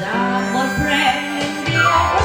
จากบทเพลงงเดียว